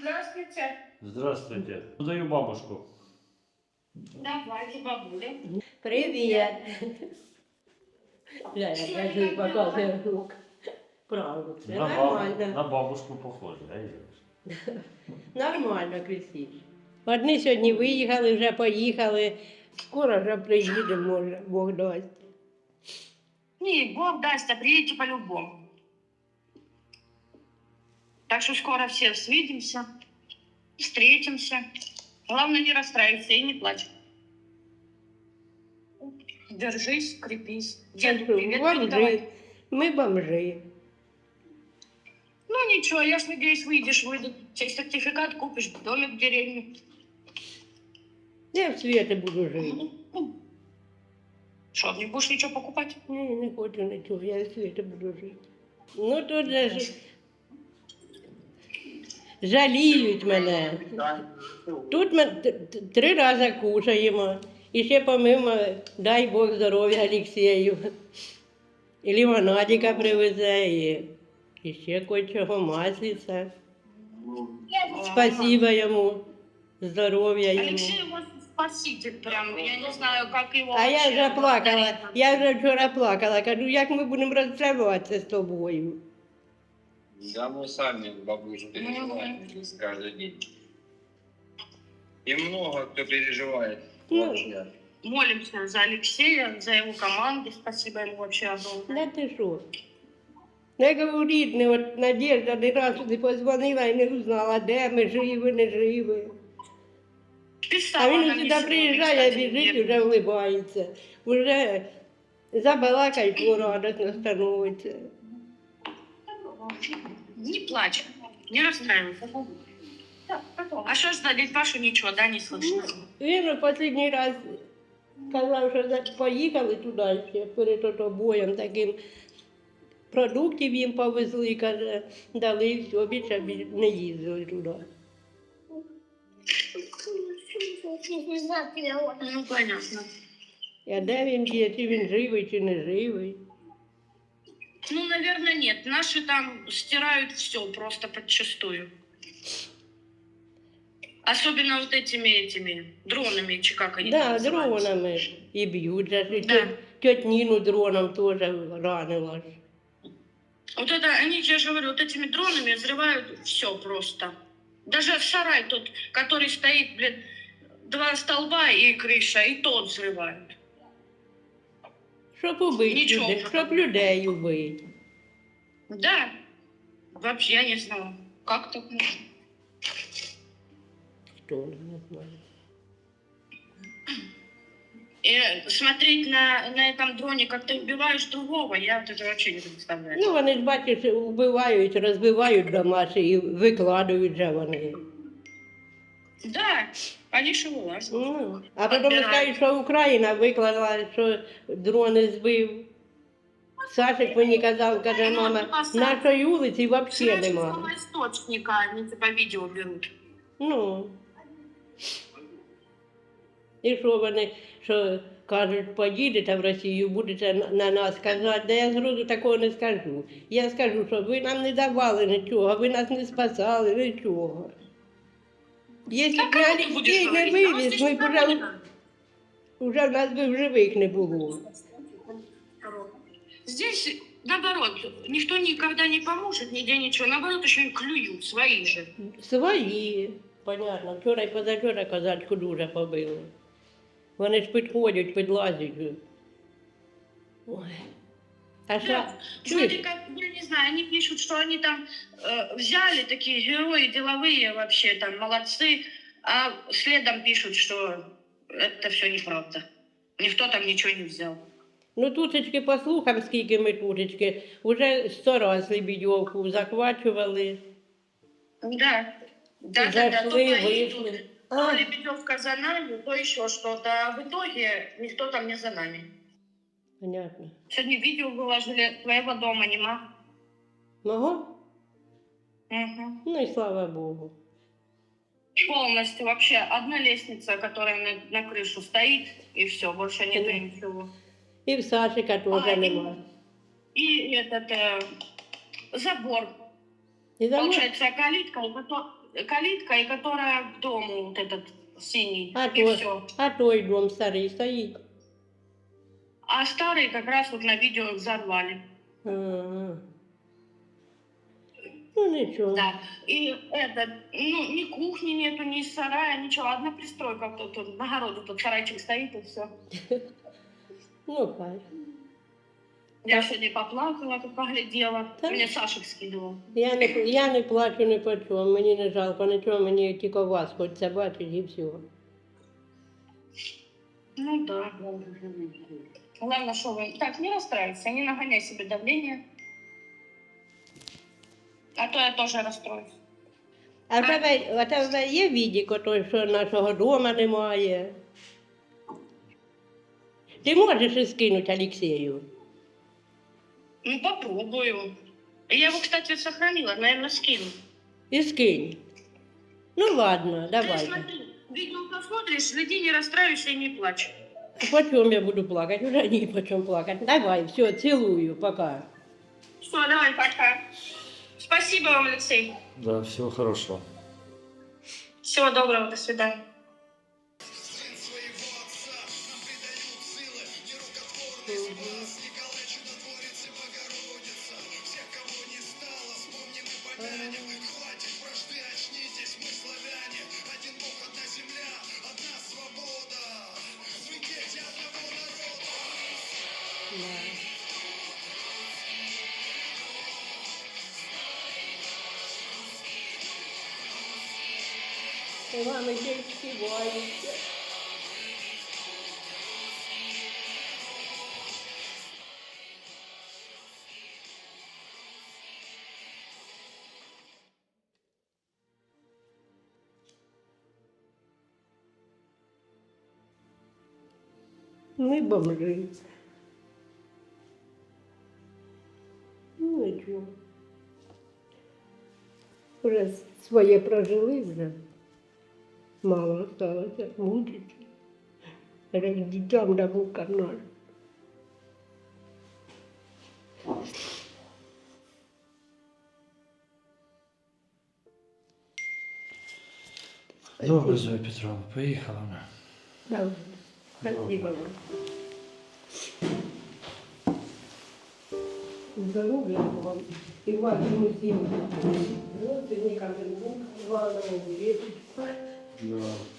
Здравствуйте. Здравствуйте. Даю бабушку. Давайте, бабуля. Привіт. Ля, я кажу, показую рук. Правда, це На, баб... нормально. на бабушку похоже, да, Ігор? Нормально, Крістіш. Одні сьогодні виїхали, вже поїхали. Скоро вже приїдемо, може, Бог дасть. Не, Бог даст, а приедете по-любому. Так что скоро все свидимся, встретимся. Главное, не расстраивайся и не плачь. Держись, крепись. Деду привет Бомжи. передавай. Ми бомжи. Ну ничего, я ж надеюсь, выйдешь, выйдут. Тебе сертификат купишь, домик в деревне. Я в світі буду жити. Что, не будешь ничего покупать? Ні, не хочу нічого, я в світі буду жити. Ну тут же ж жаліють мене. Тут ми три рази кушаємо. І ще помимо, дай Бог здоров'я Олексію. І лимонадика привезе, і, і ще кое-чого маслиця. Спасибо йому, здоров'я йому. Алексей у вас спаситель прям, я не знаю, как его А я вже плакала, я вже вчора плакала, кажу, як ми будемо розправлятися з тобою. Да, мы сами бабушку переживаем каждый день. И много кто переживает. Ну. вообще. Молимся за Алексея, за его команду. Спасибо ему вообще огромное. Да ти що? Я кажу, рідний, от Надежда ні разу не позвонила і не узнала, де ми живі, не живі. А Писала він нам сюди сегодня, приїжджає, кстати, біжить, мне. вже вливається. Уже забалакай, радосно становиться. Не плачь, не расстраивайся. А что ж за дядь Пашу ничего, да, не слышно? Він в останній раз казав, що поїхали туди ще перед ото боєм таким. Продуктів їм повезли, каже, дали і все, більше не їздили туди. Ну, понятно. А де він є, чи він живий, чи не живий. Ну, наверное, нет. Наши там стирают все просто подчастую. Особенно вот этими этими дронами, чи как они там Да, называются. дронами і б'ють. же ж, І Да. тьот- тьоть Ніну дроном теж ранила. ж. Вот это, они, я же говорю, вот этими дронами взрывают все просто. Даже сарай тот, который стоит, блин, два столба и крыша, и тот взрывают. Щоб убити Нічого. людей, щоб людей убити. Да, вообще я не знаю, как так можно. Хто не знає. И смотреть на, на этом дроне, как ты убиваешь другого, я вот это вообще не представляю. Ну, вони ж бачиш, вбивають, розбивають дома ще і викладають же вони. Да, Же вылазят. Ну, а потім скажуть, що Україна виклала, що дрони збив. Сашик мені казав, каже, мама, нашої вулиці взагалі С нема. источника они типа видео берут. Ну. І що вони, що кажуть, поїдете в Росію, будете на- на нас казати, да я зразу такого не скажу. Я скажу, що ви нам не давали нічого, ви нас не спасали, нічого. Якщо б Так, а ты Олексій будешь не говорить, вивіз, ми б «Нам вже, здесь вже в нас би в живих не було. Здесь, наоборот, никто никогда не поможет, нигде ничего. Наоборот, еще и клюют, свои же. Свої. Понятно, вчора і позавчора козачку дуже побили. Вони ж підходять, підлазять. же. Ой. А що? Да. Вроде как, я не знаю, они пишут, что они там э, взяли такие герои деловые вообще, там, молодцы, а следом пишут, что это все неправда. Никто там ничего не взял. Ну, тутечки по слухам, скільки ми тутечки, вже сто раз Лебедьовку захвачували, Да. Да, да, да, то вийшли. то А, Лебедевка за нами, то еще что-то. А в итоге никто там не за нами. понятно. Сегодня видео выложили, твоего дома нема. Мого? Мгм. Ну і слава Богу. Полностью вообще одна лестница, которая на, на крышу стоит, и все, больше нету Мгм. ничего. І в Сашика теж А, і- нема. И этот э, забор. І за мною- Получается, калитка, и потом калитка, и которая к дому вот этот синий. А и то- все. А той дом старий стоїть. А старый как раз вот на видео взорвали. Ага. Ну нічого. Да. И это, ну, ни кухни нету, ни сарая, ничего. Одна пристройка вот тут, тут на огороде тут сарайчик стоит и все. Ну хай. Я сегодня поплакала, тут поглядела. Да? Мне Сашек скидывал. Я не, я не плачу ні по чому, мені не жалко нічого, мені тільки вас хочеться бачити і все. Ну да. Главное, что вы... Так, не расстраивайся, не нагоняй себе давление. А то я тоже расстроюсь. А в тебе, у тебе є відік, ото, що нашого дома немає. Ти можеш і скинути Олексію. Ну, попробую. Я его, кстати, сохранила, наверное, скину. І скинь. Ну ладно, Ты давайте. смотри, видео посмотришь, следи, не расстраивайся и не плачь. По чому я буду плакати? Уже ні по чому плакати. Давай, все, цілую, пока. Все, давай, пока. Спасибо вам, Алексей. Да, всего хорошего. Всего доброго, до свидания. Ти мами ще й співаєте. Ми бомжи. Ну, нічого. Вже своє прожили вже. Мало осталося мучиться. Як дітям на канал. Добре, Зоя Петровна, поїхала вона. Давай. Спасибо вам. Здоров'я вам і вашим усім родственникам, і внукам, вам, і дітям. Да.